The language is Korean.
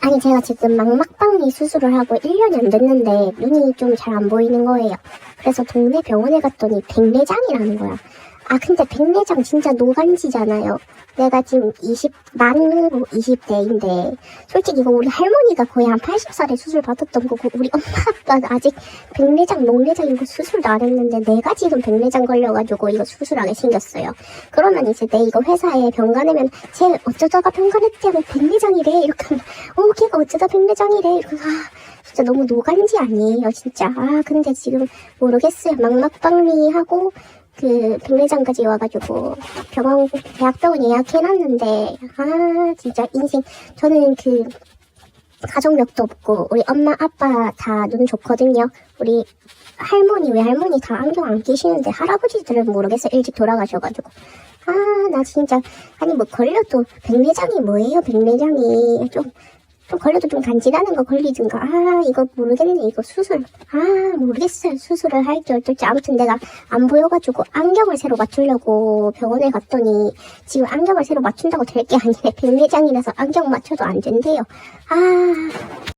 아니 제가 지금 망막박리 수술을 하고 1년이 안 됐는데 눈이 좀 잘 안 보이는 거예요. 그래서 동네 병원에 갔더니 백내장이라는 거야. 아 근데 백내장 진짜 노간지잖아요. 내가 지금 20, 만 20대인데 솔직히 이거 우리 할머니가 거의 한 80살에 수술 받았던 거고 우리 엄마 아빠는 아직 백내장, 녹내장 이거 수술도 안 했는데 내가 지금 백내장 걸려가지고 이거 수술하게 생겼어요. 그러면 이제 내 이거 회사에 병 가내면 쟤 어쩌다가 병 가냈대 뭐 백내장이래 이렇게 하면 어 걔가 어쩌다 백내장이래 이렇게 아 진짜 너무 노간지 아니에요 진짜 아 근데 지금 모르겠어요 막막박리하고 그 백내장까지 와가지고 병원 대학병원 예약해놨는데 아 진짜 인생. 저는 그 가족력도 없고 우리 엄마 아빠 다 눈 좋거든요. 우리 할머니 외할머니 다 안경 안 끼시는데 할아버지들은 모르겠어요 일찍 돌아가셔가지고. 아 나 진짜. 아니 뭐 걸려도 백내장이 뭐예요? 백내장이. 좀 좀 걸려도 좀 간지나는 거 걸리든가 아 이거 모르겠네 이거 수술. 아 모르겠어요. 수술을 할지 어쩔지. 아무튼 내가 안 보여가지고 안경을 새로 맞추려고 병원에 갔더니 지금 안경을 새로 맞춘다고 될 게 아니래. 백내장이라서 안경 맞춰도 안 된대요. 아